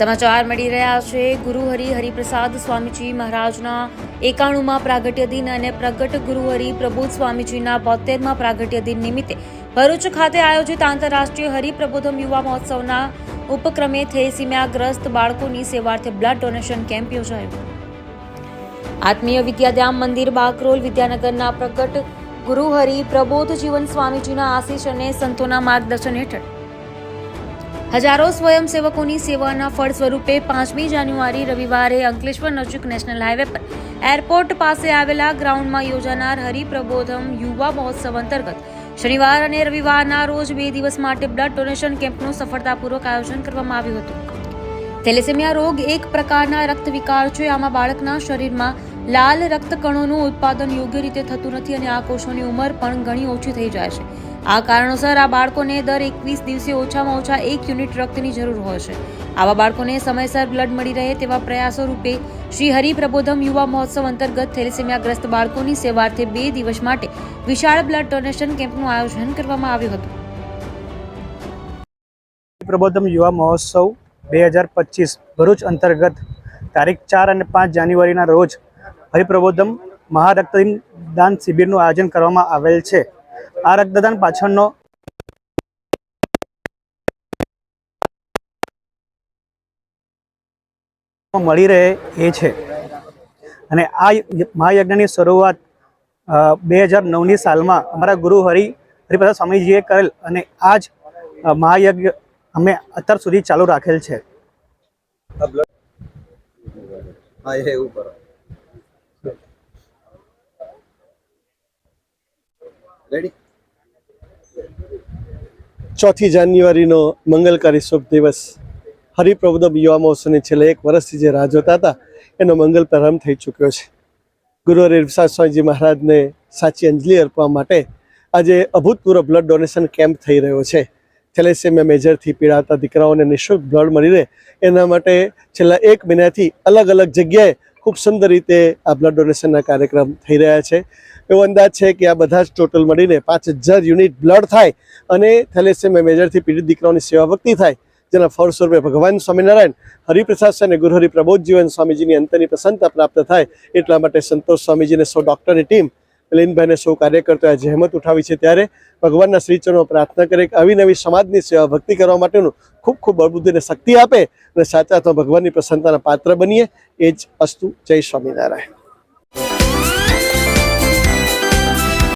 સમાચાર મળી રહ્યા છે. ગુરુહરિ હરિપ્રસાદ સ્વામીજી મહારાજના એકાણુંમાં પ્રાગટ્ય દિન અને પ્રગટ ગુરુહરિ પ્રબોધ સ્વામીજીના બોતેરમાં પ્રાગટ્ય દિન નિમિત્તે ભરૂચ ખાતે આયોજિત આંતરરાષ્ટ્રીય હરિપ્રબોધમ યુવા મહોત્સવના ઉપક્રમે થેસીમિયાગ્રસ્ત બાળકોની સેવાર્થે બ્લડ ડોનેશન કેમ્પ યોજાયો. આત્મીય વિદ્યાધામ મંદિર બાકરોલ વિદ્યાનગરના પ્રગટ ગુરુહરિ પ્રબોધ જીવન સ્વામીજીના આશીષ અને સંતોના માર્ગદર્શન હેઠળ હજારો સ્વયંસેવકોની સેવાના ફળ સ્વરૂપે પાંચમી જાન્યુઆરી રવિવારે અંકલેશ્વર નજીક નેશનલ હાઈવે પર એરપોર્ટ પાસે આવેલા ગ્રાઉન્ડમાં યોજાનાર હરિપ્રબોધમ યુવા મહોત્સવ અંતર્ગત શનિવાર અને રવિવારના રોજ બે દિવસ માટે બ્લડ ડોનેશન કેમ્પનું સફળતાપૂર્વક આયોજન કરવામાં આવ્યું હતું. થેલેસેમિયા રોગ એક પ્રકારના રક્ત વિકાર છે. આમાં બાળકના શરીરમાં લાલ રક્તકણોનું ઉત્પાદન યોગ્ય રીતે થતું નથી અને આ કોષોની ઉંમર પણ ઘણી ઓછી થઈ જાય છે. આ કારણોસર આ બાળકોને દર એકવીસ દિવસે ઓછામાં ઓછા એક યુનિટ રક્તની જરૂર હોય છે. આવા બાળકોને સમયસર બ્લડ મળી રહે તેવા પ્રયાસો રૂપે શ્રી હરિ પ્રબોધમ યુવા મહોત્સવ અંતર્ગત થેલેસેમિયાગ્રસ્ત બાળકોની સેવાર્થે બે દિવસ માટે વિશાળ બ્લડ ડોનેશન કેમ્પનું આયોજન કરવામાં આવ્યું હતું. પ્રબોધમ યુવા મહોત્સવ બે હજાર પચીસ ભરૂચ અંતર્ગત તારીખ ચાર અને પાંચ જાન્યુઆરીના રોજ હરિપ્રબોધમ મહારક્તદાન શિબિરનું આયોજન કરવામાં આવેલ છે. આ રક્તદાન પાછળનો મળી રહે એ છે. અને આ મહાયજ્ઞની શરૂઆત બે હજાર નવની સાલમાં અમારા ગુરુ હરિ, હરિપ્રસાદ સ્વામીજીએ કરેલ અને આ જ મહાયજ્ઞ અમે અત્યાર સુધી ચાલુ રાખેલ છે. હા એવું કરો. રેડી ચોથી જાન્યુઆરીનો મંગલકારી શુભ દિવસ. હરિપ્રબોધમ યુવા મહોત્સવની છેલ્લા એક વર્ષથી જે રાહ જોતા હતા એનો મંગલ પ્રારંભ થઈ ચૂક્યો છે. ગુરુ હરિપ્રસાદ સ્વામીજી મહારાજને સાચી અંજલિ અર્પવા માટે આજે અભૂતપૂર્વ બ્લડ ડોનેશન કેમ્પ થઈ રહ્યો છે. થેલેસેમિયા મેજરથી પીડાતા દીકરાઓને નિઃશુલ્ક બ્લડ મળી રહે. એના માટે છેલ્લા એક મહિનાથી અલગ અલગ જગ્યાએ ખૂબ સુંદર રીતે આ બ્લડ ડોનેશનના કાર્યક્રમ થઈ રહ્યા છે. એવો અંદાજ છે કે આ બધા જ ટોટલ મળીને પાંચ હજાર યુનિટ બ્લડ થાય અને થેલેસેમિયા મેજરથી પીડિત દીકરાઓની સેવા ભક્તિ થાય. જેના ફળ સ્વરૂપે ભગવાન સ્વામિનારાયણ, હરિપ્રસાદ અને ગુરુ હરિ પ્રબોધ જીવન સ્વામીજીની અંતરની પ્રસન્નતા પ્રાપ્ત થાય એટલા માટે સંતોષ સ્વામીજીને સૌ ડૉક્ટરની ટીમ લીનભાઈને સૌ કાર્યકર્તાએ જહેમત ઉઠાવી છે ત્યારે ભગવાનના શ્રીચરણો પ્રાર્થના કરે કે આવી નવી સમાજની સેવા ભક્તિ કરવા માટેનું ખૂબ ખૂબ બળબુદ્ધિને શક્તિ આપે અને સાચા તો ભગવાનની પ્રસન્નતાના પાત્ર બનીએ એ જ અસ્તુ જય સ્વામિનારાયણ.